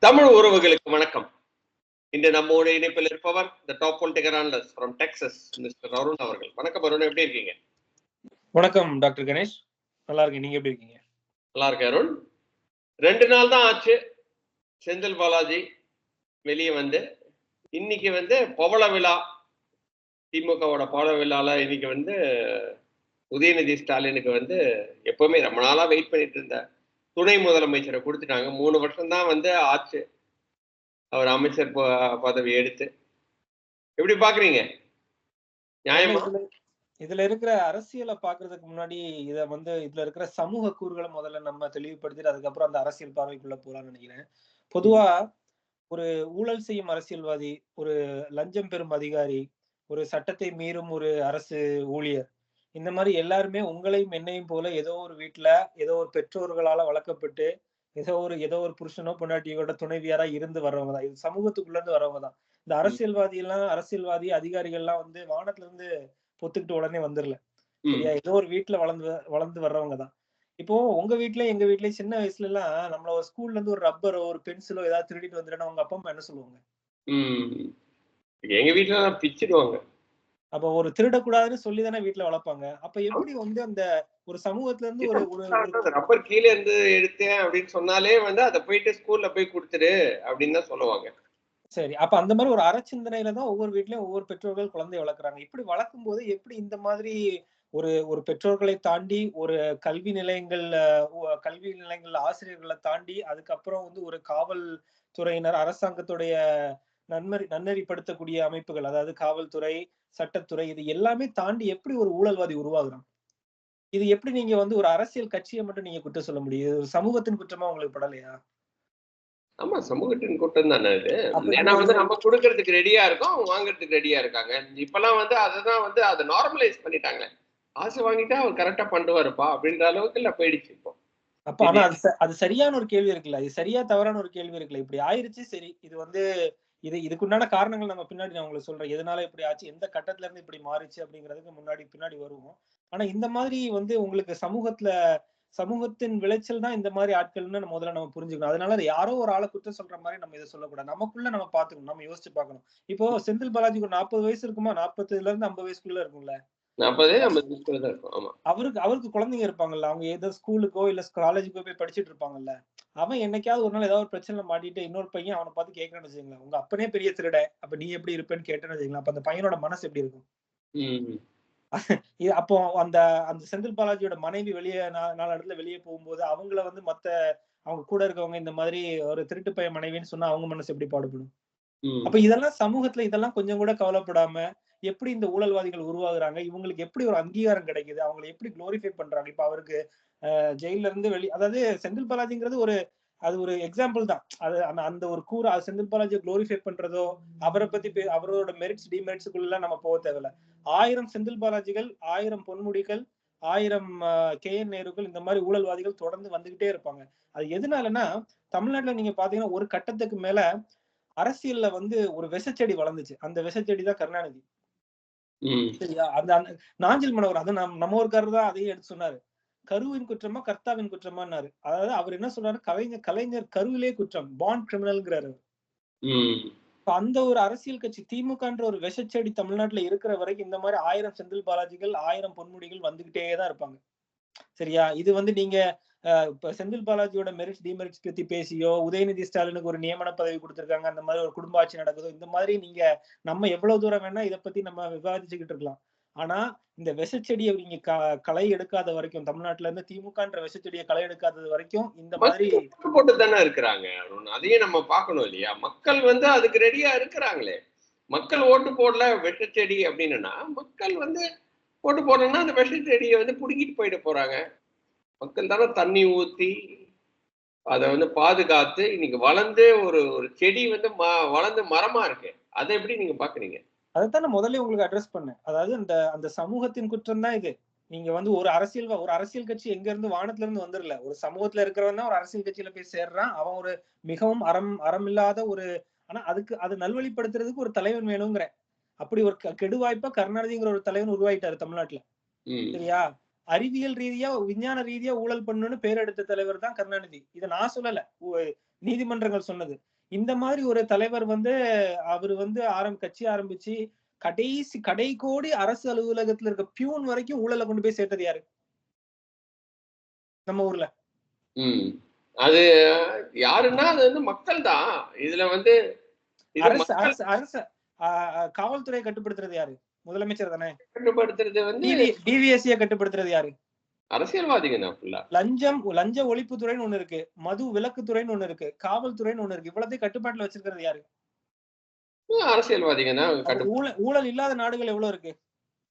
தமிழ் உறவுகளுக்கு வணக்கம். இன்று நம்மோட இணைப்பில் இருப்பவர் the top political analyst from Texas mister Arun அவர்கள். வணக்கம் அருண் எப்படி இருக்கீங்க? வணக்கம் டாக்டர் கணேஷ். நல்லா இருக்கேன் நீங்க எப்படி இருக்கீங்க? நல்லா இருக்கு அருண். ரெண்டு நாள் தான் ஆச்சு. செந்தில் பாலாஜி வெளியே வந்து. இன்னைக்கு வந்து பவள விழா. திமுகவோட பவள விழால இன்னைக்கு வந்து உதயநிதி ஸ்டாலினுக்கு வந்து எப்பவுமே ரொம்ப நாளா வெயிட் பண்ணிட்டு இருந்த துணை முதலமைச்சரை கொடுத்துட்டாங்க. மூணு வருஷம் தான் வந்து ஆச்சு அவர் அமைச்சர் பதவி எடுத்து. எப்படி பாக்குறீங்க? நியாயமா? இதுல- இதுல இருக்கிற அரசியலை பாக்குறதுக்கு முன்னாடி இத வந்து இதுல இருக்கிற சமூக கூறுகளை முதல்ல நம்ம தெளிவுபடுத்திட்டு அதுக்கப்புறம் அந்த அரசியல் பார்வைக்குள்ள போலாம்னு நினைக்கிறேன். பொதுவா ஒரு ஊழல் செய்யும் அரசியல்வாதி ஒரு லஞ்சம் பெறும் அதிகாரி ஒரு சட்டத்தை மீறும் ஒரு அரசு ஊழியர் இந்த மாதிரி எல்லாருமே உங்களையும் என்னையும் போல ஏதோ ஒரு வீட்டுல ஏதோ ஒரு பெற்றோர்களால வளர்க்கப்பட்டு ஏதோ ஒரு ஏதோ ஒரு புருஷனோ பொண்டாட்டியோட துணைவியாரா இருந்து வர்றவங்க தான். இது சமூகத்துக்குள்ள இருந்து வர்றவங்க தான். இந்த அரசியல்வாதி எல்லாம் அரசியல்வாதி அதிகாரிகள் எல்லாம் வந்து வானத்துல இருந்து பொத்துக்கிட்டு உடனே வந்துடல சரியா? ஏதோ ஒரு வீட்டுல வளர்ந்து வளர்ந்து வர்றவங்க தான். இப்போ உங்க வீட்ல எங்க வீட்ல சின்ன வயசுல எல்லாம் நம்மள ஒரு ஸ்கூல்ல இருந்து ஒரு ரப்பரோ ஒரு பென்சிலோ ஏதாவது திருடிட்டு வந்துட்டா உங்க அப்பா அம்மா என்ன சொல்லுவாங்க. எங்க வீட்டுல பிச்சிடுவாங்க. அப்ப ஒரு திருடக்கூடாதுன்னு சொல்லி தானே வீட்டுல வளர்ப்பாங்க. அப்ப எப்படி வந்து அந்த ஒரு சமூகத்துல இருந்து ஒரு ஒரு ரப்பர் கீழே இருந்து எடுத்தேன் அப்படின்னு சொன்னாலே வந்து அதை போயிட்டு ஸ்கூல்ல போய் கொடுத்துரு அப்படின்னு தான் சொல்லுவாங்க. சரி. அப்ப அந்த மாதிரி ஒரு அறச்சிந்தனையில தான் ஒவ்வொரு வீட்லயும் ஒவ்வொரு பெற்றோர்கள் குழந்தைய வளர்க்குறாங்க. இப்படி வளர்க்கும் போது எப்படி இந்த மாதிரி ஒரு ஒரு பெற்றோர்களை தாண்டி ஒரு கல்வி நிலையங்கள்ல கல்வி நிலையங்கள்ல ஆசிரியர்களை தாண்டி அதுக்கப்புறம் வந்து ஒரு காவல் துறையினர் அரசாங்கத்துடைய நன்மறி நன்னறிப்படுத்தக்கூடிய அமைப்புகள் அதாவது காவல்துறை சட்டத்துறை இது எல்லாமே தாண்டி எப்படி ஒரு ஊழல்வாதி உருவாகுறான்? இது எப்படி நீங்க வந்து ஒரு அரசியல் கட்சியை மட்டும் நீங்க குற்றம் சொல்ல முடியும்? ஒரு சமூகத்தின் குற்றமா உங்களுக்கு படலையா? ஆமா சமூகத்தின் கூட்டம் தானே இது. ஏன்னா வந்து நம்ம கொடுக்கறதுக்கு ரெடியா இருக்கோம் அவங்க வாங்குறதுக்கு ரெடியா இருக்காங்க. இப்பெல்லாம் வந்து அததான் வந்து அதை நார்மலைஸ் பண்ணிட்டாங்க. காசு வாங்கிட்டா அவர் கரெக்டா பண்ணுவாருப்பா அப்படின்ற அளவுக்கு இல்ல போயிடுச்சு இப்போ. அப்ப ஆனா அது அது சரியான ஒரு கேள்வி இருக்குல்ல? இது சரியா தவறான ஒரு கேள்வி இருக்குல்ல? இப்படி ஆயிருச்சு சரி. இது வந்து இது இதுக்குண்டான காரணங்கள் நம்ம பின்னாடி நான் உங்களுக்கு சொல்றேன். எதனால இப்படி ஆச்சு? எந்த கட்டத்துல இருந்து இப்படி மாறிச்சு அப்படிங்கிறதுக்கு முன்னாடி பின்னாடி வருவோம். ஆனா இந்த மாதிரி வந்து உங்களுக்கு சமூகத்துல சமூகத்தின் விளைச்சல் தான் இந்த மாதிரி ஆட்கள்னு நம்ம முதல்ல நம்ம புரிஞ்சுக்கணும். அதனால அது யாரோ ஒரு ஆளை குற்றம் சொல்ற மாதிரி நம்ம இதை சொல்லக்கூடாது. நமக்குள்ள நம்ம பாத்துக்கணும் நம்ம யோசிச்சு பார்க்கணும். இப்போ செந்தில் பாலாஜிக்கு ஒரு நாற்பது வயசு இருக்குமா? நாற்பதுல இருந்து ஐம்பது வயசுக்குள்ள இருக்கும்ல? அவருக்கு அவருக்கு குழந்தைங்க இருப்பாங்கல்ல. அவங்க ஏதோ ஸ்கூலுக்கோ இல்ல காலேஜுக்கோ போய் படிச்சிட்டு இருப்பாங்கல்ல? அவன் என்னைக்காவது ஒரு நாள் ஏதாவது ஒரு பிரச்சனை மாட்டிட்டு இன்னொரு பையன் அவனை பார்த்து கேட்கறான்னு வச்சுங்களேன் உங்க அப்பனே பெரிய திருட. அப்ப நீ எப்படி இருப்பேன்னு கேட்டேன்னு வச்சுங்களேன் அப்ப அந்த பையனோட மனசு எப்படி இருக்கும். இது அப்போ அந்த அந்த செந்தில் பாலாஜியோட மனைவி வெளியே நாலு இடத்துல வெளியே போகும்போது அவங்கள வந்து மத்த அவங்க கூட இருக்கவங்க இந்த மாதிரி ஒரு திருட்டு பையன் மனைவின்னு சொன்னா அவங்க மனசு எப்படி பாடுபடும். அப்ப இதெல்லாம் சமூகத்துல இதெல்லாம் கொஞ்சம் கூட கவலைப்படாம எப்படி இந்த ஊழல்வாதிகள் உருவாகுறாங்க? இவங்களுக்கு எப்படி ஒரு அங்கீகாரம் கிடைக்குது? அவங்களை எப்படி குளோரிஃபை பண்றாங்க? இப்ப அவருக்கு அஹ், ஜெயில்ல இருந்து வெளி அதாவது செந்தில் பாலாஜிங்கிறது ஒரு அது ஒரு எக்ஸாம்பிள் தான். அது அந்த அந்த ஒரு கூற அது செந்தில் பாலாஜியை குளோரிஃபை பண்றதோ அவரை பத்தி அவரோட மெரிட்ஸ் டிமெரிட்ஸுக்குள்ள நம்ம போக தேவையில்ல. ஆயிரம் செந்தில் பாலாஜிகள் ஆயிரம் பொன்முடிகள் ஆயிரம் கே என் நேருகள் இந்த மாதிரி ஊழல்வாதிகள் தொடர்ந்து வந்துகிட்டே இருப்பாங்க. அது எதனாலன்னா தமிழ்நாட்டுல நீங்க பாத்தீங்கன்னா ஒரு கட்டத்துக்கு மேல அரசியல்ல வந்து ஒரு விஷச்செடி வளர்ந்துச்சு. அந்த விஷச்செடி தான் கருணாநிதி. சரியா? அந்த நாஞ்சில் மனோகர் அது நம் நம்ம ஊருக்காரர் தான் அதையும் எடுத்து சொன்னாரு. கருவின் குற்றமா கர்த்தாவின் குற்றமான்னாரு. அதாவது அவர் என்ன சொல்றாரு? கலைஞர் கலைஞர் கருவிலே குற்றம் பாண்ட் கிரிமினல்ங்கிறாரு அந்த ஒரு அரசியல் கட்சி திமுகன்ற ஒரு விஷச்செடி தமிழ்நாட்டுல இருக்கிற வரைக்கும் இந்த மாதிரி ஆயிரம் செந்தில் பாலாஜிகள் ஆயிரம் பொன்முடிகள் வந்துகிட்டே தான் இருப்பாங்க. சரியா? இது வந்து நீங்க இப்ப செந்தில் பாலாஜியோட மெரிட்ஸ் டிமெரிட்ஸ் பத்தி பேசியோ உதயநிதி ஸ்டாலினுக்கு ஒரு நியமன பதவி கொடுத்திருக்காங்க அந்த மாதிரி ஒரு குடும்ப ஆட்சி நடக்குதோ இந்த மாதிரி நீங்க நம்ம எவ்வளவு தூரம் வேணா இதை பத்தி நம்ம விவாதிச்சுக்கிட்டு இருக்கலாம். ஆனா இந்த விஷச்செடியை நீங்க க- களை எடுக்காத வரைக்கும் தமிழ்நாட்டுல இருந்து திமுகன்ற விஷச்செடியை களை எடுக்காதது வரைக்கும் இந்த மாதிரி போட்டு தானே இருக்கிறாங்க அதையும் நம்ம பார்க்கணும் இல்லையா? மக்கள் வந்து அதுக்கு ரெடியா இருக்கிறாங்களே. மக்கள் ஓட்டு போடல வெட்டச்செடி அப்படின்னா மக்கள் வந்து ஓட்டு போடணும்னா அந்த வெட்டச்செடியை வந்து புடுங்கிட்டு போயிட போறாங்க. மக்கள் தானே தண்ணி ஊத்தி அதை வந்து பாதுகாத்து இன்னைக்கு வளர்ந்து ஒரு ஒரு செடி வந்து ம- வளர்ந்து மரமா இருக்கு. அதை எப்படி நீங்க பாக்குறீங்க அதைத்தான் நான் முதல்ல உங்களுக்கு அட்ரஸ் பண்ணேன். அதாவது அந்த அந்த சமூகத்தின் குற்றம் தான் இது. நீங்க வந்து ஒரு அரசியல் ஒரு அரசியல் கட்சி எங்க இருந்து வானத்துல இருந்து வந்துடல ஒரு சமூகத்துல இருக்கிறவன் தான் ஒரு அரசியல் கட்சியில போய் சேர்றான். அவன் ஒரு மிகவும் அறம் அறம் இல்லாத ஒரு ஆனா அதுக்கு அது நல்வழிப்படுத்துறதுக்கு ஒரு தலைவன் வேணுங்கிற அப்படி ஒரு கெடுவாய்ப்பா கருணாநிதிங்கிற ஒரு தலைவன் உருவாயிட்டாரு தமிழ்நாட்டுல. சரியா? அறிவியல் ரீதியா விஞ்ஞான ரீதியா ஊழல் பண்ணணும்னு பேர் எடுத்த தலைவர் தான் கருணாநிதி. இதை நான் சொல்லல. நீதிமன்றங்கள் சொன்னது. இந்த மாதிரி ஒரு தலைவர் வந்து அவர் வந்து ஆரம் கட்சி ஆரம்பிச்சு கடைசி கடை கோடி அரசு அலுவலகத்துல இருக்க பியூன் வரைக்கும் ஊழலை கொண்டு போய் சேர்த்தது யாரு? நம்ம ஊர்ல. அது யாருன்னா அது வந்து மக்கள் தான். இதுல வந்து அரசு அரசு அரசு காவல்துறையை கட்டுப்படுத்துறது யாரு? முதலமைச்சர் தானே? கட்டுப்படுத்துறது வந்து டிவிஎஸ்சியை கட்டுப்படுத்துறது யாரு? அரசியல்வாதிங்க லஞ்சம் லஞ்ச ஒழிப்புத்துறைன்னு ஒண்ணு இருக்கு. மது விலக்குத்துறைன்னு ஒண்ணு இருக்கு. காவல்துறைன்னு ஒண்ணு இருக்கு. இவ்வளத்தையும் கட்டுப்பாட்டுல வச்சிருக்கிறது யாரு? அரசியல்வாதிங்க ஊழல் ஊழல் இல்லாத நாடுகள் எவ்வளவு இருக்கு?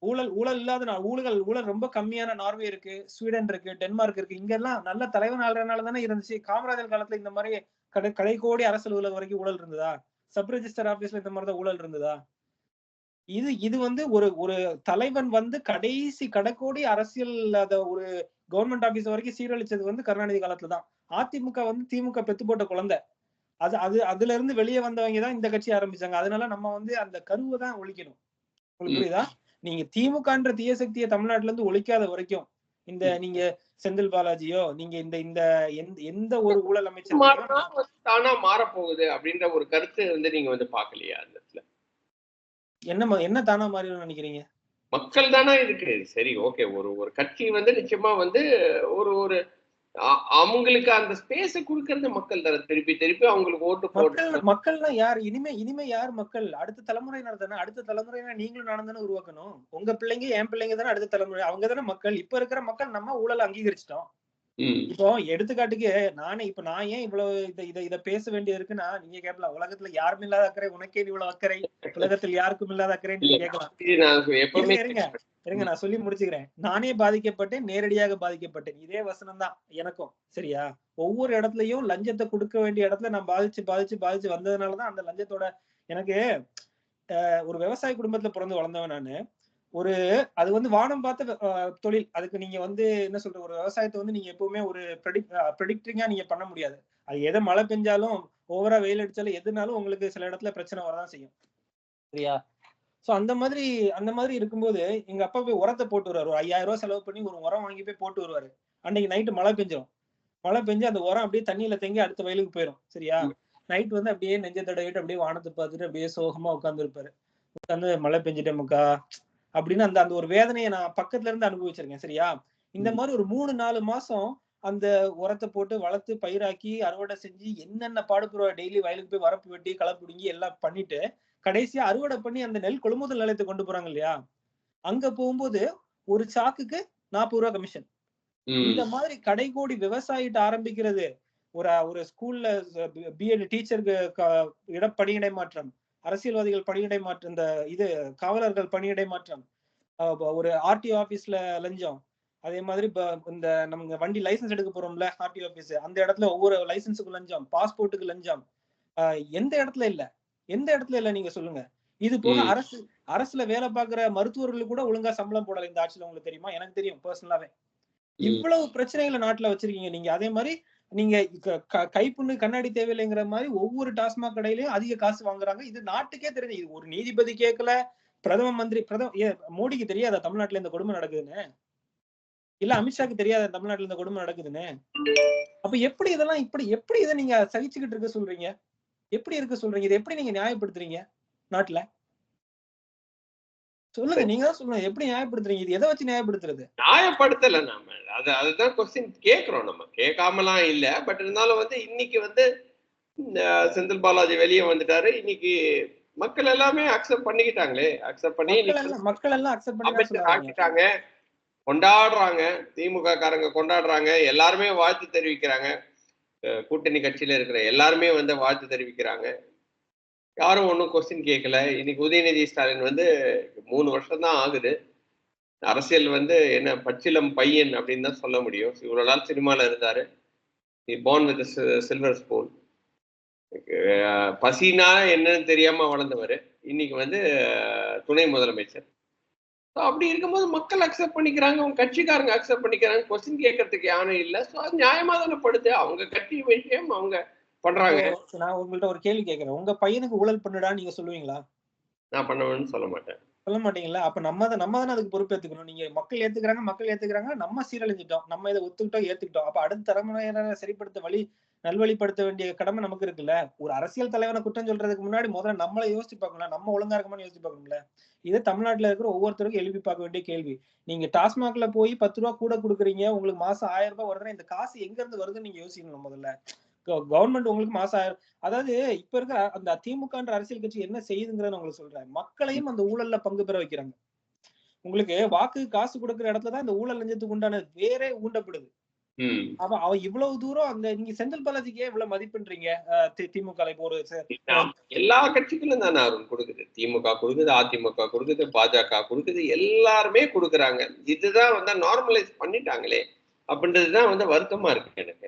ஊழல் ஊழல் இல்லாத ஊழல் ஊழல் ரொம்ப கம்மியான நார்வே இருக்கு ஸ்வீடன் இருக்கு டென்மார்க் இருக்கு. இங்க எல்லாம் நல்ல தலைவன் ஆளுறதுனால தானே இருந்துச்சு. காமராஜர் காலத்துல இந்த மாதிரி கடை கடை கோடி அரசு அலுவலகம் வரைக்கும் ஊழல் இருந்ததா? சப் ரெஜிஸ்டர் ஆபீஸ்ல இந்த மாதிரி தான் ஊழல் இருந்ததா? இது இது வந்து ஒரு ஒரு தலைவன் வந்து கடைசி கடைக்கோடி அரசியல் அத ஒரு கவர்மெண்ட் ஆபீஸ் வரைக்கும் சீரழிச்சது வந்து கருணாநிதி காலத்துல தான். அதிமுக வந்து திமுக பெத்து போட்ட குழந்தை. அது அது அதுல இருந்து வெளியே வந்தவங்க தான் இந்த கட்சி ஆரம்பிச்சாங்க. அதனால நம்ம வந்து அந்த கருவை தான் ஒழிக்கணும். உங்களுக்கு. புரியுதா? நீங்க திமுகன்ற தீய சக்தியை தமிழ்நாட்டுல இருந்து ஒழிக்காத வரைக்கும் இந்த நீங்க செந்தில் பாலாஜியோ நீங்க இந்த இந்த எந்த ஒரு ஊழல் அமைச்சர் தானா மாறப்போகுது அப்படின்ற ஒரு கருத்து வந்து நீங்க வந்து பாக்கலையா அந்த இடத்துல? என்ன என்ன தானா மாறி நினைக்கிறீங்க? மக்கள் தானே இருக்கு. சரி ஓகே. ஒரு ஒரு கட்சி வந்து நிச்சயமா வந்து ஒரு ஒரு அவங்களுக்கு அந்த ஸ்பேஸ் கொடுக்கறது மக்கள் தானே. திருப்பி திருப்பி அவங்களுக்கு ஓட்டு போட்டு மக்கள் மக்கள்னா யார்? இனிமே இனிமே யார் மக்கள்? அடுத்த தலைமுறையினர் தானே அடுத்த தலைமுறையினர் நீங்களும் நானும் தானே உருவாக்கணும். உங்க பிள்ளைங்க என் பிள்ளைங்க தானே அடுத்த தலைமுறை. அவங்க தானே மக்கள். இப்ப இருக்கிற மக்கள் நம்ம ஊழல் அங்கீகரிச்சிட்டோம். இப்போ எடுத்துக்காட்டுக்கு நானே இப்ப நான் ஏன் இவ்வளவு இத இத இத பேச வேண்டியது இருக்குன்னா நீங்க கேட்கலாம் உலகத்துல யாரும் இல்லாத அக்கறை உனக்கே இவ்வளவு அக்கறை உலகத்தில் யாருக்கும் இல்லாத அக்கறை நீங்க கேட்கலாம். இருங்க, இருங்க நான் சொல்லி முடிச்சுக்கிறேன். நானே பாதிக்கப்பட்டேன் நேரடியாக பாதிக்கப்பட்டேன். இதே வசனம் தான் எனக்கும் சரியா? ஒவ்வொரு இடத்துலயும் லஞ்சத்தை கொடுக்க வேண்டிய இடத்துல நான் பாதிச்சு பாதிச்சு பாதிச்சு வந்ததுனாலதான் அந்த லஞ்சத்தோட எனக்கு ஒரு விவசாய குடும்பத்துல பிறந்து வளர்ந்தவன் நானு. ஒரு அது வந்து வானம் பார்த்த தொழில். அதுக்கு நீங்க வந்து என்ன சொல்ற ஒரு விவசாயத்தை வந்து நீங்க எப்பவுமே ஒரு ப்ரெடிக்டிங்கா நீங்க பண்ண முடியாது. அது எதை மழை பெஞ்சாலும் ஓவரா வெயில் அடிச்சாலும் எதுனாலும் உங்களுக்கு சில இடத்துல பிரச்சனை வரதான் செய்யும். சரியா? சோ அந்த மாதிரி அந்த மாதிரி இருக்கும்போது எங்க அப்பா போய் உரத்தை போட்டு வருவாரு. ஒரு ஐயாயிரம் ரூபாய் செலவு பண்ணி ஒரு உரம் வாங்கி போய் போட்டு வருவாரு. அன்னைக்கு நைட்டு மழை பெஞ்சிரும். மழை பெஞ்சு அந்த உரம் அப்படியே தண்ணியில தேங்கி அடுத்த வயலுக்கு போயிடும் சரியா? நைட் வந்து அப்படியே நெஞ்ச தடவிட்டு அப்படியே வானத்தை பார்த்துட்டு அப்படியே சோகமா உட்கார்ந்து இருப்பாரு உட்காந்து மழை பெஞ்சிட்டேன் முக்கா அப்படின்னு அந்த அந்த ஒரு வேதனையை நான் பக்கத்துல இருந்து அனுபவிச்சிருக்கேன் சரியா? இந்த மாதிரி ஒரு மூணு நாலு மாசம் அந்த உரத்தை போட்டு வளர்த்து பயிராக்கி அறுவடை செஞ்சு என்னென்ன பாடுபடுவா டெய்லி வயலுக்கு போய் வரப்பு வெட்டி களை பிடுங்கி எல்லாம் பண்ணிட்டு கடைசியா அறுவடை பண்ணி அந்த நெல் கொள்முதல் நிலையத்துக்கு கொண்டு போறாங்க இல்லையா? அங்க போகும்போது ஒரு சாக்குக்கு நாற்பது ரூபா கமிஷன் இந்த மாதிரி கடைகோடி விவசாயிட்ட ஆரம்பிக்கிறது ஒரு ஒரு ஸ்கூல்ல பிஎட் டீச்சருக்கு இட பணியிடை மாற்றம். அரசியல்வாதிகள் பணியிடை மாற்றம் இந்த இது காவலர்கள் பணியிடை மாற்றம். ஒரு ஆர்டி ஆபீஸ்ல லஞ்சம். அதே மாதிரி இந்த நம்ம வண்டி லைசென்ஸ் எடுக்க போறோம்ல ஆர்டி ஆபீஸ். அந்த இடத்துல ஒவ்வொரு லைசென்ஸுக்கு லஞ்சம் பாஸ்போர்ட்டுக்கு லஞ்சம். எந்த இடத்துல இல்ல. எந்த இடத்துல இல்ல நீங்க சொல்லுங்க. இது போக ம். அரசு அரசுல வேலை பார்க்குற மருத்துவர்களுக்கு கூட ஒழுங்கா சம்பளம் போடல இந்த ஆட்சியில உங்களுக்கு தெரியுமா? எனக்கு தெரியும் பர்சனலாவே. இவ்வளவு பிரச்சனைகளை நாட்டுல வச்சிருக்கீங்க நீங்க. அதே மாதிரி நீங்க க- கைப்புண்ணு கண்ணாடி தேவையில்லைங்கிற மாதிரி ஒவ்வொரு டாஸ்மாக் கடையிலயும் அதிக காசு வாங்குறாங்க. இது நாட்டுக்கே தெரியுது. இது ஒரு நீதிபதி கேட்கல பிரதம மந்திரி பிரதம ஏ, மோடிக்கு தெரியாதா தமிழ்நாட்டுல இந்த கொடுமை நடக்குதுன்னு? இல்ல அமித்ஷாக்கு தெரியாத தமிழ்நாட்டுல இந்த கொடுமை நடக்குதுன்னு? அப்ப எப்படி இதெல்லாம் இப்படி எப்படி இதை நீங்க சகிச்சுக்கிட்டு இருக்க சொல்றீங்க? எப்படி இருக்க சொல்றீங்க? இதை எப்படி நீங்க நியாயப்படுத்துறீங்க? நாட்டுல? சொல்லுங்க நீங்க தான் சொல்லுங்க எப்படி நியாயப்படுத்துறீங்க? இது எதை வச்சு நியாயப்படுத்துறது? நியாயப்படுத்தல நாம. அது அதுதான் கொஸ்டின் கேக்குறோம் நம்ம. கேட்காமலாம் இல்ல. பட் இருந்தாலும் வந்து இன்னைக்கு வந்து செந்தில் பாலாஜி வெளியே வந்துட்டாரு. இன்னைக்கு மக்கள் எல்லாமே அக்செப்ட் பண்ணிக்கிட்டாங்களே. அக்செப்ட் பண்ணி மக்கள் எல்லாம் அக்செப்ட் பண்ணி ஆக்கிட்டாங்க. கொண்டாடுறாங்க. திமுக காரங்க கொண்டாடுறாங்க. எல்லாருமே வாழ்த்து தெரிவிக்கிறாங்க. கூட்டணி கட்சியில இருக்கிற எல்லாருமே வந்து வாழ்த்து தெரிவிக்கிறாங்க. யாரும் ஒன்றும் கொஸ்டின் கேட்கல இன்னைக்கு உதயநிதி ஸ்டாலின் வந்து மூணு வருஷம் தான் ஆகுது. அரசியல் வந்து என்ன பச்சிலம் பையன் அப்படின்னு தான் சொல்ல முடியும். இவ்வளவு நாள் சினிமாவில் இருந்தாரு. போன் வித் சில்வர் ஸ்பூன் பசினா என்னன்னு தெரியாம வளர்ந்தவர். இன்னைக்கு வந்து துணை முதலமைச்சர். ஸோ அப்படி இருக்கும்போது மக்கள் அக்செப்ட் பண்ணிக்கிறாங்க. அவங்க கட்சிக்காரங்க அக்செப்ட் பண்ணிக்கிறாங்க கொஸ்டின் கேட்கறதுக்கு யாரும் இல்லை. ஸோ அது நியாயமாக தானே படுது. அவங்க கட்சி விஷயம் அவங்க பண்றாங்க. நான் உங்கள்ட்ட ஒரு கேள்வி கேட்கறேன். உங்க பையனுக்கு ஊழல் பண்ணுடா நீங்க சொல்லுவீங்களா? நான் பண்ணுவேன்னு சொல்ல மாட்டேன். சொல்ல மாட்டீங்களா? அப்ப நம்ம நம்ம தானே அதுக்கு பொறுப்பேத்துக்கணும் நீங்க மக்கள் ஏத்துக்கிறாங்க மக்கள் ஏத்துக்கிறாங்க நம்ம சீரழிஞ்சிட்டோம். நம்ம இதை ஒத்துக்கிட்டோம் ஏத்துக்கிட்டோம். அப்ப அடுத்த தலைமுறையினரை சரிப்படுத்த வழி நல்வழிப்படுத்த வேண்டிய கடமை நமக்கு இருக்குல்ல? ஒரு அரசியல் தலைவனை குற்றம் சொல்றதுக்கு முன்னாடி முதல்ல நம்மளை யோசிச்சு பார்க்கணும் நம்ம ஒழுங்கா இருக்கமான்னு யோசிச்சு பார்க்கணும்ல? இது தமிழ்நாட்டுல இருக்கிற ஒவ்வொருத்தருக்கும் எழுப்பி பார்க்க வேண்டிய கேள்வி. நீங்க டாஸ்மாக்ல போய் பத்து ரூபா கூட கொடுக்குறீங்க உங்களுக்கு மாசம் ஆயிரம் ரூபாய் வருதுன்னா இந்த காசு எங்க இருந்து வருதுன்னு நீங்க யோசிக்கணும் முதல்ல. கவர்மெண்ட் உங்களுக்கு மாசம் ஆயிரம். அதாவது இப்ப இருக்க அந்த திமுகன்ற அரசியல் கட்சி என்ன செய்யுதுங்கிறத உங்களுக்கு சொல்றேன். மக்களையும் அந்த ஊழல்ல பங்கு பெற வைக்கிறாங்க. உங்களுக்கு வாக்கு காசு கொடுக்குற இடத்துல தான் இந்த ஊழல் லஞ்சத்துக்கு உண்டான வேறே ஊண்டப்படுது. ம். அவ இவ்வளவு தூரம் அந்த நீங்க செந்தில் பாலாஜிக்கு ஏன் இவ்வளவு மதிப்புன்றீங்க? திமுக ஒரு. எல்லா கட்சிகளும் தானே அருண் கொடுக்குது. திமுக கொடுக்குது அதிமுக கொடுக்குது பாஜக கொடுக்குது எல்லாருமே கொடுக்குறாங்க. இதுதான் வந்து நார்மலைஸ் பண்ணிட்டாங்களே அப்படின்றதுதான் வந்து வருத்தமா இருக்கு எனக்கு.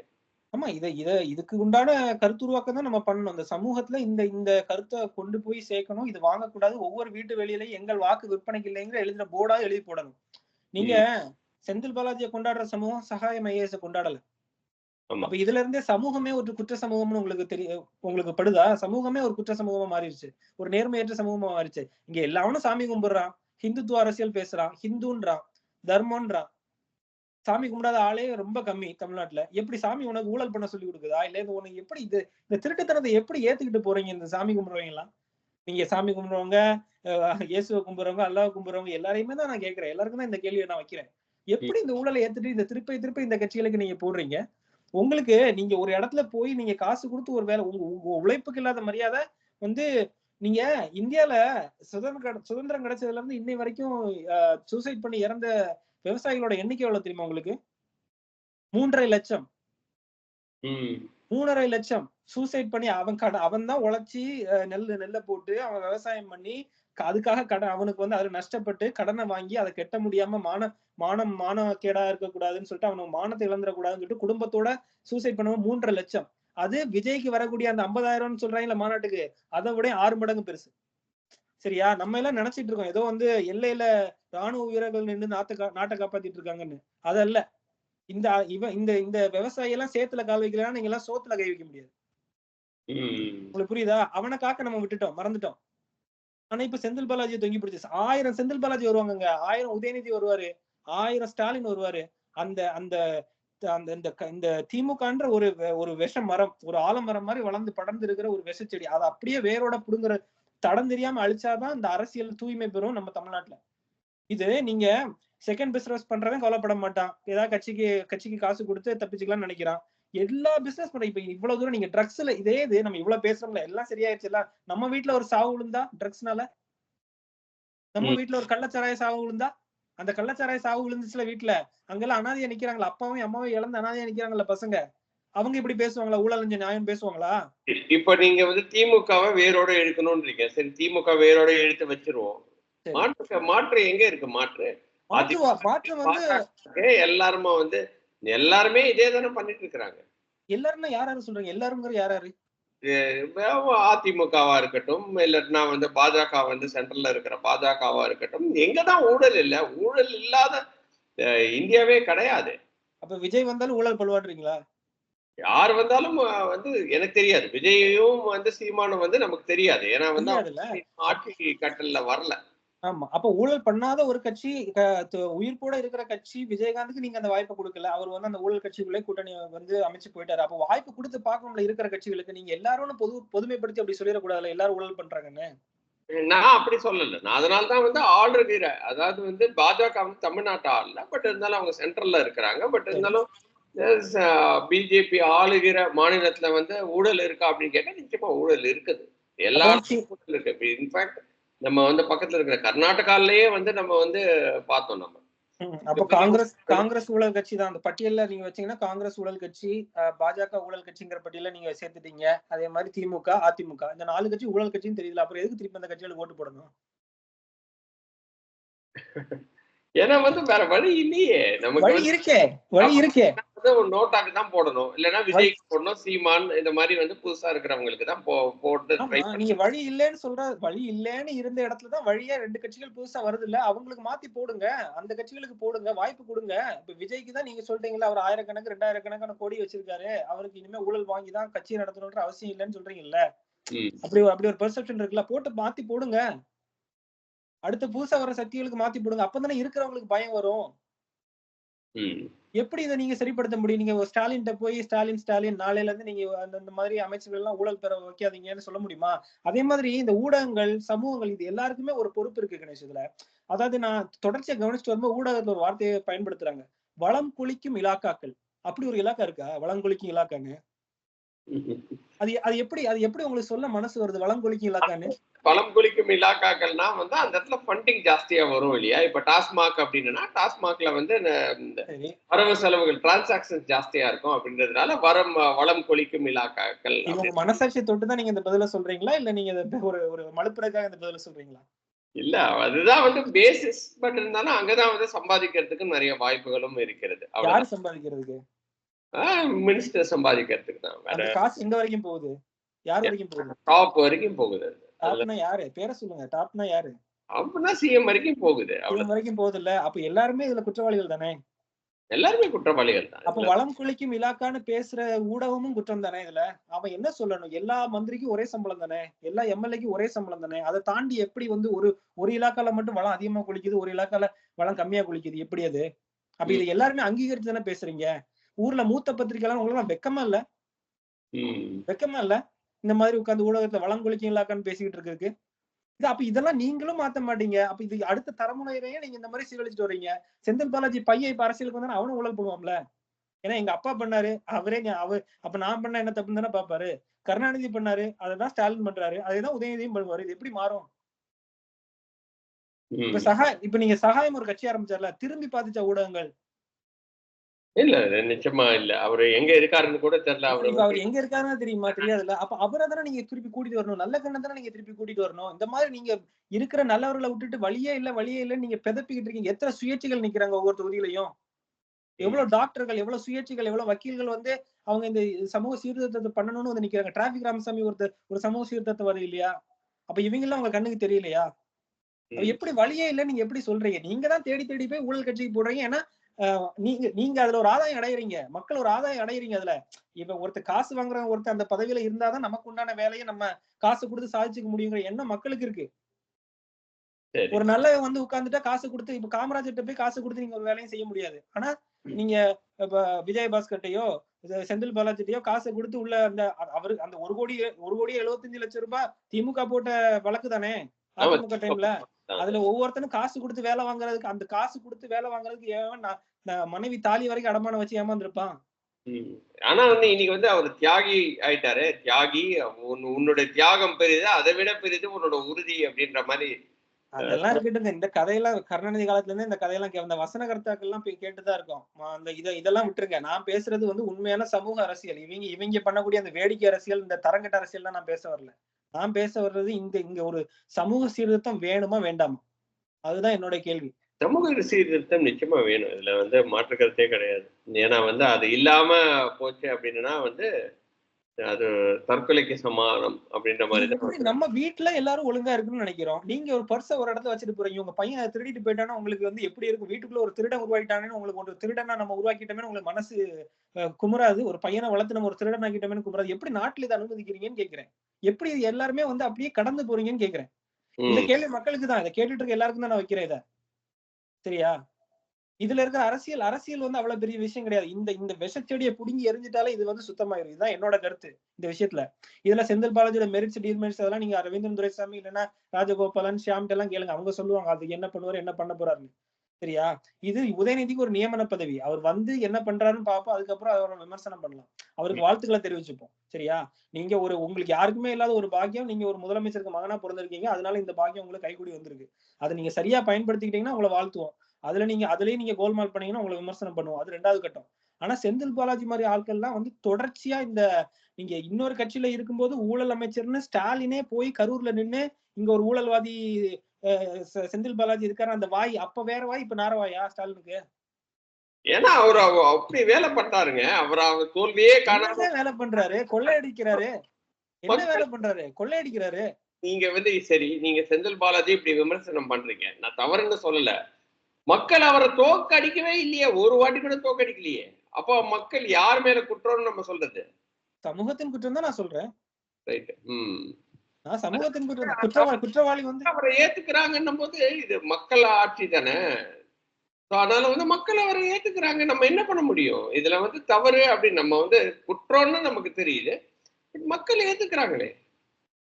ஆமா இத இத இதுக்கு உண்டான கருத்துருவாக்கம் தான் நம்ம பண்ணணும். அந்த சமூகத்துல இந்த இந்த கருத்தை கொண்டு போய் சேர்க்கணும். இது வாங்கக்கூடாது. ஒவ்வொரு வீட்டு வெளியிலயும் எங்கள் வாக்கு விற்பனைக்கு இல்லைங்கிற எழுதுற போர்டா எழுதி போடணும். நீங்க செந்தில் பாலாஜியை கொண்டாடுற சமூகம் சகாயம் ஐஏஎஸ் கொண்டாடல. அப்ப இதுல இருந்தே சமூகமே ஒரு குற்ற சமூகம்னு உங்களுக்கு தெரிய உங்களுக்கு படுதா? சமூகமே ஒரு குற்ற சமூகமா மாறிடுச்சு. ஒரு நேர்மையற்ற சமூகமா மாறிடுச்சு. இங்க எல்லாவனும் சாமி கும்பிடுறான். ஹிந்துத்துவ அரசியல் பேசுறான். ஹிந்துன்றான். தர்மம்ன்றான் சாமி கும்பிடாத ஆளே ரொம்ப கம்மி தமிழ்நாட்டுல. எப்படி சாமி உனக்கு ஊழல் பண்ண சொல்லி கொடுக்குதா? இல்ல இது உனக்கு எப்படி இது இந்த திருட்டுத்தனத்தை எப்படி ஏத்துக்கிட்டு போறீங்க இந்த சாமி கும்பிடுறவங்க எல்லாம் நீங்க சாமி கும்பிடுறவங்க இயேசுவை கும்பிடுறவங்க அல்லாஹ் கும்பிடுறவங்க எல்லாரையுமே தான் நான் கேட்கிறேன். எல்லாருக்கும் தான் இந்த கேள்வியை நான் வைக்கிறேன். எப்படி இந்த ஊழலை ஏத்துட்டு இந்த திருப்பி திருப்பி இந்த கட்சிகளுக்கு நீங்க போடுறீங்க? உங்களுக்கு நீங்க ஒரு இடத்துல போய் நீங்க காசு கொடுத்து ஒரு வேலை உங்க உங்க உழைப்புக்கு இல்லாத மரியாதை வந்து நீங்க இந்தியால சுதந்திரம் கிடை- சுதந்திரம் கிடைச்சதுல இருந்து இன்னை வரைக்கும் சூசைட் பண்ணி இறந்த விவசாயிகளோட எண்ணிக்கை எவ்வளவு தெரியுமா உங்களுக்கு? மூன்றரை லட்சம். மூணரை லட்சம். சூசைட் பண்ணி அவன் கடன் அவன் தான் உழைச்சி நெல் நெல்லை போட்டு அவன் விவசாயம் பண்ணி அதுக்காக கடன் அவனுக்கு வந்து அதுல நஷ்டப்பட்டு கடனை வாங்கி அதை கெட்ட முடியாம மான மானம் மானக்கேடா இருக்கக்கூடாதுன்னு சொல்லிட்டு அவனுக்கு மானத்தை இழந்துடக்கூடாதுன்னு சொல்லிட்டு குடும்பத்தோட சூசைட் பண்ணவன் மூன்றரை லட்சம். அது விஜய்க்கு வரக்கூடிய அந்த ஐம்பதாயிரம்னு சொல்றாங்கல்ல மாநாட்டுக்கு அதை விட ஆறு மடங்கு பெருசு. சரியா? நம்ம எல்லாம் நினைச்சிட்டு இருக்கோம். ஏதோ வந்து எல்லையில ராணுவ வீரர்கள் நின்று நாட்டை நாட்டை காப்பாத்திட்டு இருக்காங்கன்னு. அதல்ல. இந்த இவன் இந்த இந்த விவசாயி எல்லாம் சேத்துல கால் வைக்கலாம் நீங்க எல்லாம் சோத்துல கை வைக்க முடியாது. உங்களுக்கு புரியுதா? அவனை காக்க நம்ம விட்டுட்டோம். மறந்துட்டோம். ஆனா இப்ப செந்தில் பாலாஜி தொங்கி பிடிச்சு ஆயிரம் செந்தில் பாலாஜி வருவாங்கங்க. ஆயிரம் உதயநிதி வருவாரு. ஆயிரம் ஸ்டாலின் வருவாரு. அந்த அந்த அந்த இந்த இந்த திமுகன்ற ஒரு ஒரு விஷ மரம் ஒரு ஆலமரம் மாதிரி வளர்ந்து படர்ந்து இருக்கிற ஒரு விஷ செடி அதை அப்படியே வேரோட புடுங்குற தடம் தெரியாம அழிச்சாதான் இந்த அரசியல் தூய்மை பெறும் நம்ம தமிழ்நாட்டுல. இது நீங்க செகண்ட் பிசினஸ் பண்றவன் கவலைப்பட மாட்டான். ஏதாவது கட்சிக்கு கட்சிக்கு காசு கொடுத்து தப்பிச்சுக்கலாம்னு நினைக்கிறான். எல்லா பிசினஸ் பண்ற இப்ப இவ்வளவு தூரம் நீங்க ட்ரக்ஸ்ல இதே இது நம்ம இவ்வளவு பேசுறோம்ல எல்லாம் சரியாயிருச்சுல நம்ம வீட்ல ஒரு சாவு விழுந்தா ட்ரக்ஸ்னால நம்ம ம். வீட்ல ஒரு கள்ளச்சாராய சாவு விழுந்தா? அந்த கள்ளச்சாராய சாவு விழுந்துச்சுல வீட்ல. அங்கெல்லாம் அனாதையா நிக்கிறாங்களா? அப்பாவும் அம்மாவும் இழந்து அனாதையா நிக்கிறாங்கல்ல பசங்க. அவங்க இப்படி பேசுவாங்களா? ஊழலஞ்ச நியாயம் பேசுவாங்களா? இப்ப நீங்க வந்து திமுகவை வேரோட இழுக்கணும்ன்றீங்க. சரி திமுக வேரோட இழுத்து வச்சிருவோம். சரி. மாற்று மாற்று எங்க இருக்கு மாற்று? மாற்று வந்து எல்லாருமே வந்து எல்லாருமே இதே தானே பண்ணிட்டு இருக்கிறாங்க. எல்லாருன்னா யார் யாரு சொல்றீங்க? எல்லாருங்கிற யார் யாரு? அதிமுகவா இருக்கட்டும் இல்லைன்னா வந்து பாஜக வந்து சென்ட்ரல்ல இருக்கிற பாஜகவா இருக்கட்டும் எங்கதான் ஊழல் இல்ல. ஊழல் இல்லாத இந்தியாவே கிடையாது. அப்ப விஜய் வந்தாலும் ஊழல் பழுவாடுறீங்களா யார் வந்தாலும் வந்து எனக்கு தெரியாது. விஜயும் வந்து சீமானும் வந்து நமக்கு தெரியாது. ஏன்னா வந்து ஆட்சி கட்டல்ல வரல. ஆமா. அப்ப ஊழல் பண்ணாத ஒரு கட்சி க- த- உயிர்ப்போட இருக்கிற கட்சி விஜயகாந்துக்கு நீங்க அந்த வாய்ப்பை கொடுக்கல. அவர் வந்து அந்த ஊழல் கட்சிக்குள்ளே கூட்டணி வந்து அமைச்சு போயிட்டாரு. அப்ப வாய்ப்பு கொடுத்து பார்க்கணும்ல இருக்கிற கட்சிகளுக்கு. நீங்க எல்லாரும் பொது பொதுமைப்படுத்தி அப்படி சொல்லிடக்கூடாதுல்ல? எல்லாரும் ஊழல் பண்றாங்கன்னு. நான் அப்படி சொல்லல. நான் அதனால தான் வந்து ஆள் இருக்கிற அதாவது வந்து பாஜக வந்து தமிழ்நாட்டு ஆள்ல பட் இருந்தாலும் அவங்க சென்ட்ரல்ல இருக்கிறாங்க. பட் இருந்தாலும் பிஜேபி ஆளுகிற மாநிலத்துல வந்து ஊழல் இருக்கா அப்படின்னு கேட்டா நிச்சயமா ஊழல் இருக்குது. எல்லாருக்கும் ஊழல் இருக்கு. இன்ஃபேக்ட் நம்ம வந்து பக்கத்துல இருக்கிற கர்நாடகாலயே வந்து நம்ம வந்து பார்த்தோம் நம்ம. அப்ப காங்கிரஸ் காங்கிரஸ் ஊழல் கட்சி தான். அந்த பட்டியல்ல நீங்க வச்சீங்கன்னா காங்கிரஸ் ஊழல் கட்சி பாஜக ஊழல் கட்சிங்கிற பட்டியல நீங்க சேர்த்துட்டீங்க. அதே மாதிரி திமுக அதிமுக. இந்த நாலு கட்சி ஊழல் கட்சின்னு தெரியல அப்புறம் எதுக்கு திருப்பி அந்த கட்சிகளுக்கு ஓட்டு போடணும்? ஏன்னா வந்து வேற வழி இல்லையே. நமக்கு வழி இருக்கே. வழி இருக்கே. நோட்டாக்கு தான் போடணும். இல்லைன்னா விஜய்க்கு போடணும் சீமான் இந்த மாதிரி வந்து புதுசா இருக்கிறவங்களுக்கு தான் போட்டு நீங்க வழி இல்லைன்னு சொல்ற வழி இல்லைன்னு இருந்த இடத்துல தான் வழியா ரெண்டு கட்சிகள் புதுசா வருது இல்ல அவங்களுக்கு மாத்தி போடுங்க. அந்த கட்சிகளுக்கு போடுங்க வாய்ப்பு கொடுங்க. இப்ப விஜய்க்கு தான் நீங்க சொல்றீங்களா அவர் ஆயிரக்கணக்கு ரெண்டாயிரம் கணக்கான கோடி வச்சிருக்காரு. அவருக்கு இனிமே ஊழல் வாங்கி தான் கட்சி நடத்தணுன்ற அவசியம் இல்லைன்னு சொல்றீங்கல்ல. அப்படி அப்படி ஒரு பெர்செப்ஷன் இருக்குல்ல போட்டு மாத்தி போடுங்க. அடுத்த புதுசா வர சக்திகளுக்கு மாத்தி போடுங்க. அப்பதானே இருக்கிறவங்களுக்கு பயம் வரும். எப்படி இதை நீங்க சரிப்படுத்த முடியும்? நீங்க ஒரு போய் ஸ்டாலின் ஸ்டாலின் நாளையில இருந்து நீங்க அந்த மாதிரி அமைச்சர்கள் எல்லாம் ஊழல் பெற வைக்காதீங்கன்னு சொல்ல முடியுமா? அதே மாதிரி இந்த ஊடகங்கள் சமூகங்கள் இது எல்லாருக்குமே ஒரு பொறுப்பு இருக்கு கணேஷ் இதுல. அதாவது நான் தொடர்ச்சியா கவனிச்சுட்டு வரும்போது ஊடகத்துல ஒரு வார்த்தையை பயன்படுத்துறாங்க. வளம் குளிக்கும் இலாக்காக்கள். அப்படி ஒரு இலாக்கா இருக்கா? வளம் குளிக்கும் இலாக்கான்னு. அது அது எப்படி அது எப்படி உங்களுக்கு சொல்ல மனசு வருது? வளம் குளிக்கும் இலாக்கான்னு? பழம் குளிக்கும் இலாக்காக்கள்னா வந்து அந்த இடத்துல ஃபண்டிங் ஜாஸ்தியா வரும் இல்லையா? இப்ப டாஸ்மாக் அப்படின்னா டாஸ்மாக்ல வந்து இந்த- வரவு செலவுகள் டிரான்சாக்சன் ஜாஸ்தியா இருக்கும் அப்படின்றதுனால வரம் வளம் கொளிக்கும் இலாக்காக்கள் மனசாட்சி தொட்டு தான் நீங்க இந்த பதில சொல்றீங்களா? இல்ல நீங்க ஒரு ஒரு மலுப்புறதுக்காக இந்த பதில சொல்றீங்களா? இல்ல அதுதான் வந்து பேசிஸ் பட் இருந்தாலும் அங்கதான் வந்து சம்பாதிக்கிறதுக்கு நிறைய வாய்ப்புகளும் இருக்கிறது. யாரு சம்பாதிக்கிறதுக்கு? மினிஸ்டர் சம்பாதிக்கிறதுக்கு தான். காசு எங்க வரைக்கும் போகுது? யார் வரைக்கும் போகுது? டாப் வரைக்கும் போகுது. டாப்னா யாரு? பேரை சொல்லுங்க. டாப்னா யாரு? அப்படின்னா சிஎம் வரைக்கும் போகுது. அவ்வளவு இவங்க வரைக்கும் போகுது இல்ல அப்ப எல்லாருமே இதுல குற்றவாளிகள் தானே? எல்லாருமே குற்றவாளிகள் தான். அப்ப வளம் குளிக்கும் இலாக்கான்னு பேசுற ஊடகமும் குற்றம் தானே இதுல? அவன் என்ன சொல்லணும்? எல்லா மந்திரிக்கும் ஒரே சம்பளம் தானே? எல்லா எம்எல்ஏக்கும் ஒரே சம்பளம் தானே? அதை தாண்டி எப்படி வந்து ஒரு ஒரு இலாக்கால மட்டும் வளம் அதிகமா குளிக்குது ஒரு இலாக்கால வளம் கம்மியா குளிக்குது? எப்படி அது? அப்ப இது எல்லாருமே அங்கீகரிச்சு தானே பேசுறீங்க? ஊர்ல மூத்த பத்திரிக்கைலாம் உங்களுக்கு வெக்கமா இல்ல. வெக்கமா இல்ல. இந்த மாதிரி உட்கார்ந்து ஊடகத்துல வளம் குளிக்கும் இலாக்கான்னு பேசிக்கிட்டு இருக்கு இது அப்ப இதெல்லாம் நீங்களும் மாத்த மாட்டீங்க. அப்ப இது அடுத்த தலைமுறையிலேயே நீங்க இந்த மாதிரி சீரழிச்சிட்டு வர்றீங்க. செந்தில் பாலாஜி பையன் இப்ப அரசியலுக்கு வந்தா அவனும் ஊழல் பண்ணுவான்ல ஏன்னா எங்க அப்பா பண்ணாரு. அவரே அவ அப்ப நான் பண்ண என்ன தப்புன்னு தானே பாப்பாரு. கருணாநிதி பண்ணாரு. அததான் ஸ்டாலின் பண்றாரு. அதேதான் உதயநிதியும் பண்ணுவாரு. இது எப்படி மாறும். இப்ப சகாய் இப்ப நீங்க சகாயம் ஒரு கட்சி ஆரம்பிச்சார்ல. திரும்பி பாத்துச்ச ஊடகங்கள். இல்ல நிச்சயமா இல்ல. அவரு எங்க இருக்காருன்னு கூட தெரியல அவரு அவர் எங்க இருக்காருன்னு தெரியுமா? தெரியாதுல்ல. அப்ப அவரை தானே நீங்க திருப்பி கூட்டிட்டு வரணும்? நல்ல கண்ணை தானே நீங்க திருப்பி கூட்டிட்டு வரணும்? இந்த மாதிரி நீங்க இருக்கிற நல்லவர்களை விட்டுட்டு வழியே இல்ல வழியே இல்ல நீங்க பெதப்பிக்கிட்டு இருக்கீங்க. எத்தனை சுயேட்சைகள் நிக்கிறாங்க ஒவ்வொரு தொகுதியிலையும்? எவ்வளவு டாக்டர்கள் எவ்வளவு சுயேட்சைகள் எவ்வளவு வக்கீல்கள் வந்து அவங்க இந்த சமூக சீர்திருத்தத்தை பண்ணணும்னு வந்து நிக்கிறாங்க. டிராபிக் ராமசாமி ஒருத்தர் ஒரு சமூக சீர்திருத்தம் வருது இல்லையா? அப்ப இவங்க எல்லாம் உங்க கண்ணுக்கு தெரியலையா. எப்படி வழியே இல்ல நீங்க எப்படி சொல்றீங்க? நீங்க தான் தேடி தேடி போய் ஊழல் கட்சிக்கு போடுறீங்க. ஏன்னா நீங்க நீங்க அதுல ஒரு ஆதாயம் அடையறீங்க. மக்கள் ஒரு ஆதாயம் அடையறீங்க அதுல. இப்ப ஒருத்தர் காசு வாங்குறவங்க ஒருத்தர் அந்த பதவியில இருந்தாதான் நமக்கு உண்டான வேலையை நம்ம காசு கொடுத்து சாதிச்சுக்க முடியுங்கிற எண்ணம் மக்களுக்கு இருக்கு. ஒரு நல்லவன் வந்து உட்கார்ந்துட்டா காசு கொடுத்து இப்ப காமராஜர்கிட்ட போய் காசு கொடுத்து நீங்க ஒரு வேலையும் செய்ய முடியாது. ஆனா நீங்க இப்ப விஜயபாஸ்கர்ட்டையோ செந்தில் பாலாஜிட்டையோ காசை கொடுத்து உள்ள அந்த அவரு அந்த ஒரு கோடி ஒரு கோடி எழுபத்தஞ்சு லட்சம் ரூபாய் திமுக போட்ட வழக்கு தானே. அதிமுக டைம்ல அதுல ஒவ்வொருத்தனும் காசு கொடுத்து வேலை வாங்குறதுக்கு அந்த காசு கொடுத்து வேலை வாங்குறதுக்கு ஏன் மனைவி தாலி வரைக்கும் அடமானம் வச்சு ஏமாந்துருப்பான். ஆனா வந்து இன்னைக்கு வந்து அவர் தியாகி ஆயிட்டாரு. தியாகி உன்- உன்னுடைய தியாகம் பெரிது அதை விட பெரிது உன்னோட உறுதி அப்படின்ற மாதிரி அதெல்லாம் இருக்கட்டும் இந்த கதையெல்லாம் கருணாநிதி காலத்துல இருந்து இந்த கதையெல்லாம் இந்த வசன கர்த்தாக்கள் எல்லாம் போய் கேட்டுதான் இருக்கோம். அந்த இத இதெல்லாம் விட்டுருங்க. நான் பேசுறது வந்து உண்மையான சமூக அரசியல். இவங்க இவங்க பண்ணக்கூடிய அந்த வேடிக்கை அரசியல் இந்த தரங்கட்ட அரசியல் நான் பேச வரல. நான் பேச வர்றது இந்த இங்க ஒரு சமூக சீர்திருத்தம் வேணுமா வேண்டாமா? அதுதான் என்னோட கேள்வி. சமூக சீர்திருத்தம் நிச்சயமா வேணும். இதுல வந்து மாற்று கருத்தே கிடையாது. ஏன்னா வந்து அது இல்லாம போச்சு அப்படின்னா வந்து அது தற்கொலைக்கு சமானம் அப்படின்ற மாதிரி நம்ம வீட்ல எல்லாரும் ஒழுங்கா இருக்குன்னு நினைக்கிறோம். நீங்க ஒரு பர்ஸ ஒரு இடத்துல வச்சுட்டு போறீங்க. உங்க பையன் திருடிட்டு போயிட்டானா உங்களுக்கு வந்து எப்படி இருக்கும்? வீட்டுக்குள்ள ஒரு திருடன் உருவாக்கிட்டானேன்னு உங்களுக்கு ஒரு திருடனா நம்ம உருவாக்கிட்டோமே உங்களுக்கு மனசு அஹ், குமுறாது. ஒரு பையனை வளர்த்து நம்ம ஒரு திருடன் ஆக்கிட்டோமே குமுறாது. எப்படி நாட்டுல இதை அனுமதிக்கிறீங்கன்னு கேக்குறேன் எப்படி இது எல்லாருமே வந்து அப்படியே கடந்து போறீங்கன்னு கேக்குறேன் இந்த. கேள்வி மக்களுக்கு தான். இதை கேட்டுட்டு இருக்க எல்லாருக்கும் தான் நான் வைக்கிறேன் இதை. சரியா? இதுல இருக்கிற அரசியல் அரசியல் வந்து அவ்வளவு பெரிய விஷயம் கிடையாது. இந்த இந்த விஷச்செடியை புடுங்கி எரிஞ்சிட்டாலே இது வந்து சுத்தமாயிரும். இதுதான் என்னோட கருத்து இந்த விஷயத்துல. இதுல செந்தில் பாலாஜியோட மெரிட்ஸ் டிமெரிட்ஸ் அதெல்லாம் நீங்க ரவீந்திரன் துரைசாமி இல்லைன்னா ராஜகோபாலன் ஷியாம் எல்லாம் கேளுங்க. அவங்க சொல்லுவாங்க அது என்ன பண்ணுவாரு என்ன பண்ண போறாருன்னு. சரியா? இது உதயநிதிக்கு ஒரு நியமன பதவி. அவர் வந்து என்ன பண்றாருன்னு பார்ப்போம் அதுக்கப்புறம் அவரை விமர்சனம் பண்ணலாம். அவருக்கு வாழ்த்துக்களை தெரிவிச்சுப்போம். சரியா? நீங்க ஒரு உங்களுக்கு யாருக்குமே இல்லாத ஒரு பாக்கியம் நீங்க ஒரு முதலமைச்சருக்கு மகனா பிறந்திருக்கீங்க. அதனால இந்த பாக்கியம் உங்களுக்கு கைகூடி வந்திருக்கு. அதை நீங்க சரியா பயன்படுத்திக்கிட்டீங்கன்னா உங்களை வாழ்த்துவோம். அதுல நீங்க அதுலயும் நீங்க கோல்மால் பண்ணீங்கன்னா உங்களை விமர்சனம் பண்ணுவோம். அது ரெண்டாவது கட்டம். ஆனா செந்தில் பாலாஜி மாதிரி ஆட்கள்லாம் வந்து தொடர்ச்சியா இந்த நீங்க இன்னொரு கட்சியில இருக்கும்போது ஊழல் அமைச்சர்னு ஸ்டாலினே போய் கரூர்ல நின்னு இங்க ஒரு ஊழல்வாதி செந்தில் பாலாஜி இருக்காரு அந்த வாய் அப்ப வேற வாய் இப்ப நார வாயா ஸ்டாலினுக்கு? ஏன்னா அவர் அவ- அப்படி வேலை பண்றாருங்க. அவர் அவர் தோல்வியே காணாம வேலை பண்றாரு? கொள்ளையடிக்கிறாரு. என்ன வேலை பண்றாரு? கொள்ளையடிக்கிறாரு. நீங்க வந்து சரி நீங்க செந்தில் பாலாஜி இப்படி விமர்சனம் பண்றீங்க. நான் தவறுன்னு சொல்லல. மக்கள் அவரை தோக்கடிக்கவே இல்லையே. ஒரு வாட்டி கூட தோக்கடிக்கலையே. அப்போ மக்கள் யார் மேல குற்றம்னு நம்ம சொல்றது? சமூகத்தின் குற்றம் தான் நான் சொல்றேன். ரைட் ம். நான் சமூகத்தின் குற்ற- குற்றவாளி குற்றவாளி வந்து அவரை ஏத்துக்கிறாங்கன்னும் போது இது மக்கள் ஆட்சி தானே? அதனால வந்து மக்கள் அவரை ஏத்துக்கிறாங்க. நம்ம என்ன பண்ண முடியும்? இதுல வந்து தவறு அப்படின்னு நம்ம வந்து குற்றம்னு நமக்கு தெரியுது. மக்கள் ஏத்துக்கிறாங்களே.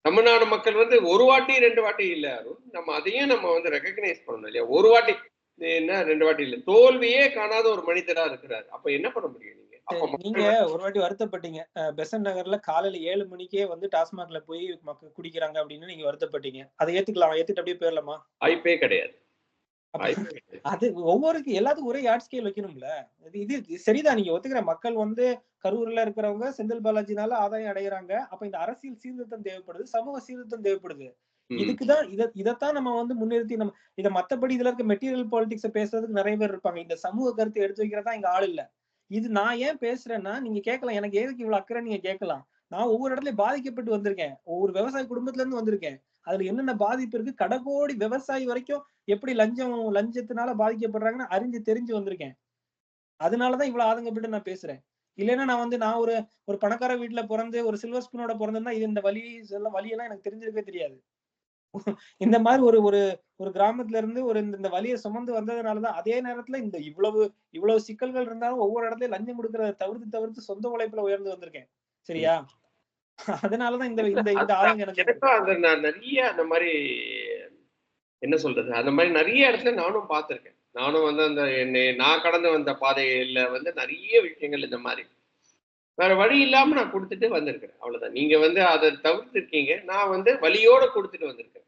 தமிழ்நாடு மக்கள் வந்து ஒரு வாட்டி ரெண்டு வாட்டி இல்ல. அருண் நம்ம அதையும் நம்ம வந்து ரெகக்னைஸ் பண்ணணும் இல்லையா? ஒரு வாட்டி. என்ன? ரெண்டு வாட்டி இல்ல. தோல்வியே காணாத ஒரு மனிதரா இருக்கிறாரு. அப்ப என்ன பண்ண முடியும் நீங்க? நீங்க ஒரு வாட்டி வருத்தப்பட்டீங்க. அஹ், பெசன்ட் நகர்ல காலையில ஏழு மணிக்கே வந்து டாஸ்மாக்ல போய் மக்கள் குடிக்கிறாங்க அப்படின்னு நீங்க வருத்தப்பட்டீங்க. அதை ஏத்துக்கலாம். ஏத்துட்டு அப்படியே போயிடலாமா? வாய்ப்பே கிடையாது. அது ஒவ்வொருக்கு எல்லாத்துக்கும் ஒரே யாட் ஸ்கேல் வைக்கணும்ல? இது சரிதான். நீங்க ஒத்துக்கிற மக்கள் வந்து கரூர்ல இருக்கிறவங்க செந்தில் பாலாஜினால ஆதாயம் அடையறாங்க. அப்ப இந்த அரசியல் சீர்திருத்தம் தேவைப்படுது சமூக சீர்திருத்தம் தேவைப்படுது. இதுக்குதான் இத இதைத்தான் நம்ம வந்து முன்னிறுத்தி நம்ம இத மத்தபடி இதுல இருக்க மெட்டீரியல் பாலிடிக்ஸ் பேசுறதுக்கு நிறைய பேர் இருப்பாங்க. இந்த சமூக கருத்தை எடுத்து வைக்கிறதா இங்க ஆள் இல்ல. இது நான் ஏன் பேசுறேன்னா நீங்க கேட்கலாம். எனக்கு எதுக்கு இவ்வளவு அக்கறை நீங்க கேட்கலாம்? நான் ஒவ்வொரு இடத்துலயும் பாதிக்கப்பட்டு வந்திருக்கேன். ஒவ்வொரு விவசாய குடும்பத்துல இருந்து வந்திருக்கேன். அதுல என்னென்ன பாதிப்பு இருக்கு? கடகோடி விவசாயி வரைக்கும் எப்படி லஞ்சம் லஞ்சத்தினால பாதிக்கப்படுறாங்கன்னு அறிஞ்சு தெரிஞ்சு வந்திருக்கேன். அதனாலதான் இவ்வளவு ஆதங்கப்பட்டு நான் பேசுறேன். இல்லைன்னா நான் வந்து நான் ஒரு ஒரு பணக்கார வீட்டுல பிறந்து ஒரு சில்வர் ஸ்பூனோட பிறந்திருந்தா இது இந்த வலி எல்லாம் வலியெல்லாம் எனக்கு தெரிஞ்சிருக்கவே தெரியாது. இந்த மாதிரி ஒரு ஒரு ஒரு கிராமத்துல இருந்து ஒரு இந்த- வலியை சுமந்து வந்ததுனாலதான் அதே நேரத்துல இந்த இவ்வளவு இவ்வளவு சிக்கல்கள் இருந்தாலும் ஒவ்வொரு இடத்துலயும் லஞ்சம் கொடுக்கறத தவிர்த்து தவிர்த்து சொந்த உழைப்புல உயர்ந்து வந்திருக்கேன். சரியா? அதனாலதான் இந்த இந்த இந்த எனக்கு அந்த நான் நிறைய அந்த மாதிரி என்ன சொல்றது? அந்த மாதிரி நிறைய இடத்துல நானும் பார்த்திருக்கேன். நானும் வந்து அந்த என்னை நான் கடந்து வந்த பாதையில வந்து நிறைய விஷயங்கள் இந்த மாதிரி வேற வழி இல்லாம நான் கொடுத்துட்டு வந்திருக்கிறேன். அவ்வளவுதான். நீங்க வந்து அதை தவிர்த்திருக்கீங்க. நான் வந்து வழியோட கொடுத்துட்டு வந்திருக்கேன்.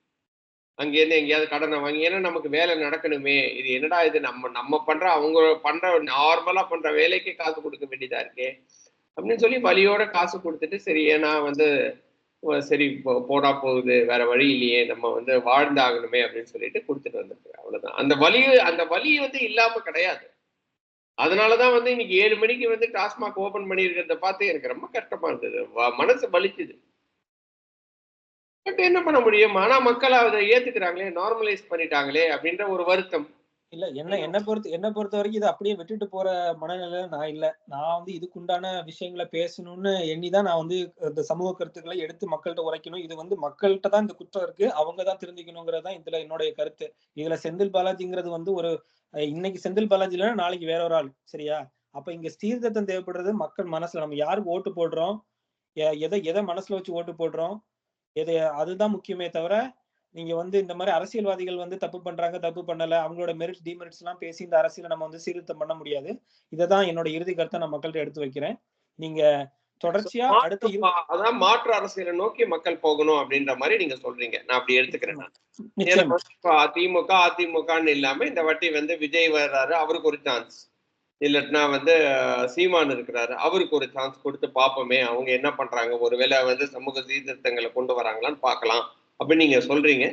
அங்கேருந்து எங்கேயாவது கடனை வாங்கி ஏன்னா நமக்கு வேலை நடக்கணுமே. இது என்னடா இது? நம்ம நம்ம பண்ற அவங்க பண்ற நார்மலா பண்ற வேலைக்கே காசு கொடுக்க வேண்டியதா இருக்கே. அப்படின்னு சொல்லி வழியோட காசு கொடுத்துட்டு சரி ஏன்னா வந்து சரி போ- போகுது. வேற வழி இல்லையே. நம்ம வந்து வாழ்ந்தாகணுமே அப்படின்னு சொல்லிட்டு கொடுத்துட்டு வந்திருக்கேன் அவ்வளவுதான். அந்த வலி அந்த வலி வந்து இல்லாம கிடையாது. அதனாலதான் வந்து இன்னைக்கு ஏழு மணிக்கு வந்து டாஸ்மாக் ஓபன் பண்ணியிருக்கிறத பார்த்து எனக்கு ரொம்ப கஷ்டமா இருந்தது. வ- மனசு வலிச்சுது. பட் என்ன பண்ண முடியும்? ஆனா மக்கள் அதை ஏத்துக்கிறாங்களே நார்மலைஸ் பண்ணிட்டாங்களே அப்படின்ற ஒரு வருத்தம். இல்ல என்ன என்ன பொறுத்த என்ன பொறுத்த வரைக்கும் இதை அப்படியே விட்டுட்டு போற மனநிலையில நான் இல்ல. நான் வந்து இதுக்குண்டான விஷயங்களை பேசணும்னு எண்ணிதான் நான் வந்து இந்த சமூக கருத்துக்களை எடுத்து மக்கள்கிட்ட உரைக்கணும். இது வந்து மக்கள்கிட்ட தான் இந்த குற்றம் இருக்கு. அவங்க தான் திருந்திக்கணுங்கிறது தான் இதுல என்னுடைய கருத்து. இதுல செந்தில் பாலாஜிங்கிறது வந்து ஒரு இன்னைக்கு செந்தில் பாலாஜி இல்லைன்னா நாளைக்கு வேற ஒரு ஆள் சரியா? அப்ப இங்க சீர்திருத்தம் தேவைப்படுறது மக்கள் மனசுல. நம்ம யாருக்கு ஓட்டு போடுறோம்? எதை எதை மனசுல வச்சு ஓட்டு போடுறோம்? எதை அதுதான் முக்கியமே தவிர நீங்க வந்து இந்த மாதிரி அரசியல்வாதிகள் வந்து தப்பு பண்றாங்க தப்பு பண்ணல அவங்களோட மெரிட்ஸ் டிமெரிட்ஸ் எல்லாம் பேசி இந்த அரசியலை நம்ம வந்து சீர்திருத்தம் பண்ண முடியாது. இததான் என்னோட இறுதி கருத்தை நான் மக்கள்கிட்ட எடுத்து வைக்கிறேன். நீங்க தொடர்ச்சியா அடுத்த அதான் மாற்று அரசியலை நோக்கி மக்கள் போகணும் அப்படின்ற மாதிரி நீங்க சொல்றீங்க. நான் அப்படி எடுத்துக்கிறேன் அதிமுக அதிமுகன்னு இல்லாம இந்த வாட்டி வந்து விஜய் வர்றாரு அவருக்கு ஒரு சான்ஸ் இல்லட்னா வந்து சீமான் இருக்கிறாரு அவருக்கு ஒரு சான்ஸ் கொடுத்து பார்ப்போமே அவங்க என்ன பண்றாங்க? ஒருவேளை வந்து சமூக சீர்திருத்தங்களை கொண்டு வராங்களான்னு பார்க்கலாம். அப்படின்னு நீங்க சொல்றீங்க.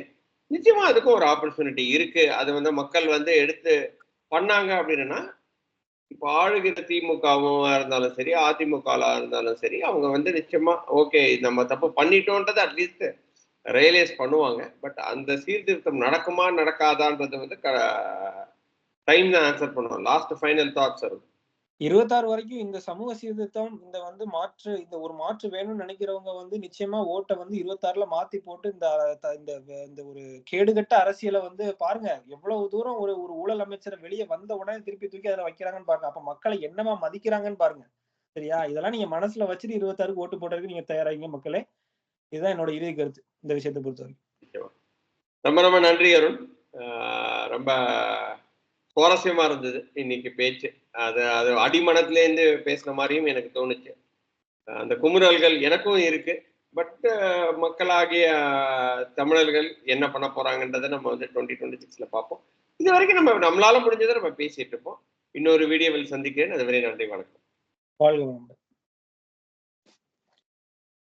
நிச்சயமா அதுக்கும் ஒரு ஆப்பர்ச்சுனிட்டி இருக்கு. அது வந்து மக்கள் வந்து எடுத்து பண்ணாங்க அப்படின்னா இப்போ ஆளுகிற திமுகவும் இருந்தாலும் சரி அதிமுகலா இருந்தாலும் சரி அவங்க வந்து நிச்சயமா ஓகே நம்ம தப்பு பண்ணிட்டோன்றது அட்லீஸ்ட் ரியலைஸ் பண்ணுவாங்க. பட் அந்த சீர்திருத்தம் நடக்குமா நடக்காதான்றது வந்து டைம் தான் ஆன்சர் பண்ணுவோம் லாஸ்ட் ஃபைனல் தாட்ஸ் இருக்கும் இருபத்தாறு வரைக்கும் இந்த சமூக சீர்திருத்தம் இந்த வந்து மாற்று இந்த ஒரு மாற்று வேணும்னு நினைக்கிறவங்க வந்து நிச்சயமா ஓட்டை வந்து இருபத்தாறுல மாத்தி போட்டு இந்த இந்த இந்த ஒரு கேடுகட்ட அரசியலை வந்து பாருங்க. எவ்வளவு தூரம் ஒரு ஒரு ஊழல் அமைச்சரை வெளியே வந்த உடனே திருப்பி தூக்கி அதுல வைக்கிறாங்கன்னு பாருங்க. அப்ப மக்களை என்னமா மதிக்கிறாங்கன்னு பாருங்க. சரியா? இதெல்லாம் நீங்க மனசுல வச்சுட்டு இருபத்தாறுக்கு ஓட்டு போடுறதுக்கு நீங்க தயாராகிங்க மக்களே. இதுதான் என்னோட இறுதி கருத்து இந்த விஷயத்தை பொறுத்த வரைக்கும். ரொம்ப ரொம்ப நன்றி அருண். ரொம்ப சுவாரஸ்யமா இருந்தது இன்னைக்கு பேச்சு. அது அது அடிமனத்திலேருந்து பேசின மாதிரியும் எனக்கு தோணுச்சு. அந்த குமுறல்கள் எனக்கும் இருக்கு. பட் மக்களாகிய தமிழர்கள் என்ன பண்ண போறாங்கன்றதை நம்ம வந்து டுவெண்ட்டி டுவெண்ட்டி சிக்ஸ்ல பார்ப்போம் இது வரைக்கும் நம்ம நம்மளால முடிஞ்சதை நம்ம பேசிட்டு இருப்போம். இன்னொரு வீடியோவில் சந்திக்கிறேன். அதுவரை நன்றி வணக்கம். வாழ்க